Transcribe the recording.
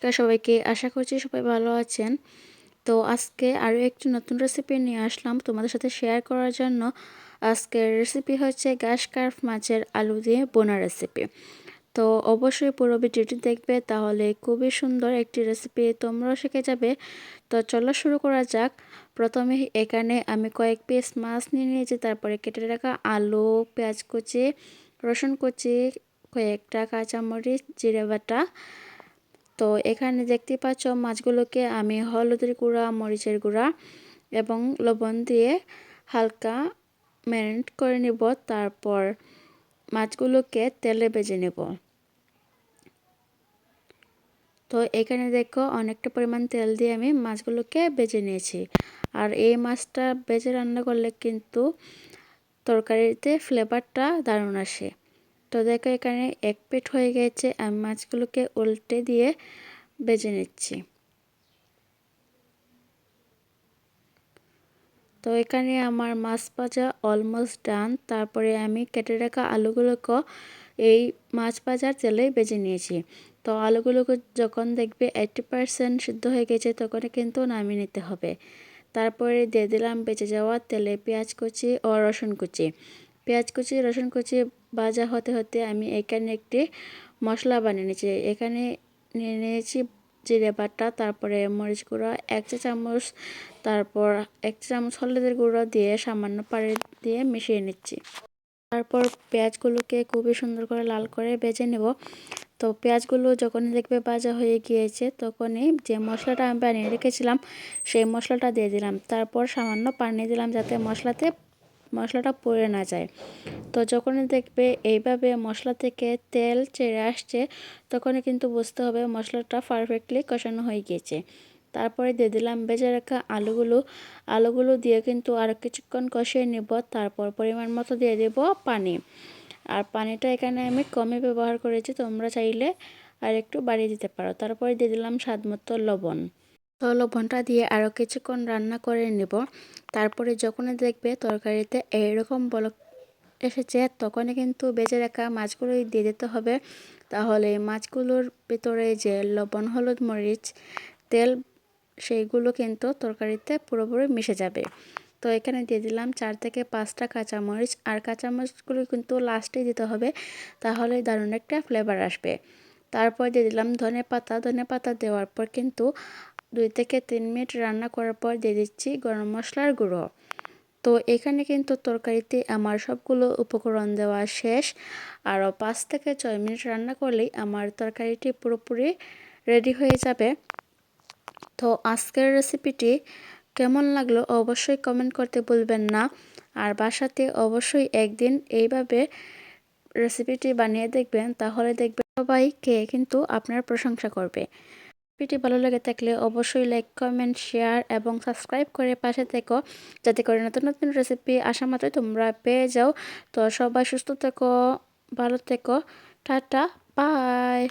নমস্কার সবাইকে। আশা করছি সবাই ভালো আছেন। তো আজকে আরও একটি নতুন রেসিপি নিয়ে আসলাম তোমাদের সাথে শেয়ার করার জন্য। আজকের রেসিপি হচ্ছে গ্যাস কার্ফ মাছের আলু দিয়ে বোনা রেসিপি তো অবশ্যই পুরো ভিডিওটি দেখবে, তাহলে খুবই সুন্দর একটি রেসিপি তোমরাও শিখে যাবে। তো চলো শুরু করা যাক। প্রথমে এখানে আমি কয়েক পিস মাছ নিয়ে নিয়েছি, তারপরে কেটে রাখা আলু, পেঁয়াজ কুচি, রসুন কুচি, কয়েকটা কাঁচামরিচ, জিরে বাটা তো এখানে দেখতে পাচ্ছ মাছগুলোকে আমি হলুদের গুঁড়া, মরিচের গুঁড়া এবং লবণ দিয়ে হালকা ম্যারিনেট করে নেব। তারপর মাছগুলোকে তেলে ভেজে নেব। তো এখানে দেখো অনেকটা পরিমাণ তেল দিয়ে আমি মাছগুলোকে বেজে নিয়েছি। আর এই মাছটা বেজে রান্না করলে কিন্তু তরকারিতে ফ্লেভারটা দারুণ আসে। তো দেখো এখানে এক পেট হয়ে গেছে, আমি মাছগুলোকে উল্টে দিয়ে বেজে নিচ্ছি। তো এখানে আমার মাছ ভাজা অলমোস্ট ডান তারপরে আমি কেটে রাখা আলুগুলোকে এই মাছ ভাজার তেলেই বেজে নিয়েছি। তো আলুগুলোকে যখন দেখবে এইটটি পারসেন্ট সিদ্ধ হয়ে গেছে, তখন কিন্তু নামিয়ে নিতে হবে। তারপরে দিয়ে দিলাম বেঁচে যাওয়া তেলে পেঁয়াজ কুচি ও রসুন কুচি। পেঁয়াজ কুচি, রসুন কুচি ভাজা হতে হতে আমি এখানে একটি মশলা বানিয়ে নিয়েছি। এখানে নিয়ে নিয়েছি জিরে বাটা, তারপরে মরিচ গুঁড়ো, এক চা চামচ, তারপর এক চা চামচ হলুদের গুঁড়ো দিয়ে সামান্য পানি দিয়ে মিশিয়ে নিচ্ছি। তারপর পেঁয়াজগুলোকে খুবই সুন্দর করে লাল করে বেজে নেব। তো পেঁয়াজগুলো যখনই দেখবে ভাজা হয়ে গিয়েছে, তখনই যে মশলাটা আমি বানিয়ে রেখেছিলাম, সেই মশলাটা দিয়ে দিলাম। তারপর সামান্য পানি দিলাম যাতে মশলাতে মশলাটা পড়ে না যায়। তো যখনই দেখবে এইভাবে মশলা থেকে তেল চেড়ে আসছে, তখনই কিন্তু বুঝতে হবে মশলাটা পারফেক্টলি কষানো হয়ে গিয়েছে। তারপরে দিয়ে দিলাম বেজে রাখা আলুগুলো। আলুগুলো দিয়ে কিন্তু আরও কিছুক্ষণ কষিয়ে নেব, তারপর পরিমাণ মতো দিয়ে দেব পানি। আর পানিটা এখানে আমি কমে ব্যবহার করেছি, তোমরা চাইলে আর একটু বাড়িয়ে দিতে পারো। তারপরে দিয়ে দিলাম স্বাদ মতো লবণ। তো লবণটা দিয়ে আরও কিছুক্ষণ রান্না করে নেব। তারপরে যখনই দেখবে তরকারিতে এইরকম বলক এসেছে, তখনই কিন্তু বেজে রাখা মাছগুলোই দিয়ে দিতে হবে। তাহলে মাছগুলোর ভিতরে যে লবণ, হলুদ, মরিচ, তেল, সেইগুলো কিন্তু তরকারিতে পুরোপুরি মিশে যাবে। তো এখানে দিয়ে দিলাম চার থেকে পাঁচটা কাঁচামরিচ। আর কাঁচামরিচগুলো কিন্তু লাস্টে দিতে হবে, তাহলে দারুণ একটা ফ্লেভার আসবে। তারপর দিয়ে দিলাম ধনে পাতা। ধনে পাতা দেওয়ার পর কিন্তু দুই থেকে তিন মিনিট রান্না করার পর দিয়ে দিচ্ছি গরম মশলার গুঁড়ো। তো এখানে কিন্তু তরকারিতে আমার সবগুলো উপকরণ দেওয়া শেষ। আরও পাঁচ থেকে ছয় মিনিট রান্না করলেই আমার তরকারিটি পুরোপুরি রেডি হয়ে যাবে। তো আজকের রেসিপিটি কেমন লাগল অবশ্যই কমেন্ট করতে ভুলবেন না। আর বাসাতে অবশ্যই একদিন এইভাবে রেসিপিটি বানিয়ে দেখবেন, তাহলে দেখবেন সবাই খেয়ে কিন্তু আপনার প্রশংসা করবে। ভিডিওটি ভালো লাগে থাকলে অবশ্যই লাইক কমেন্ট শেয়ার এবং সাবস্ক্রাইব করে পাশে থেকো। যাতে করে নতুন নতুন রেসিপি আসা মাত্রই তোমরা পেয়ে যাও। তো সবাই সুস্থ থেকো, ভালো থেকো। Tata bye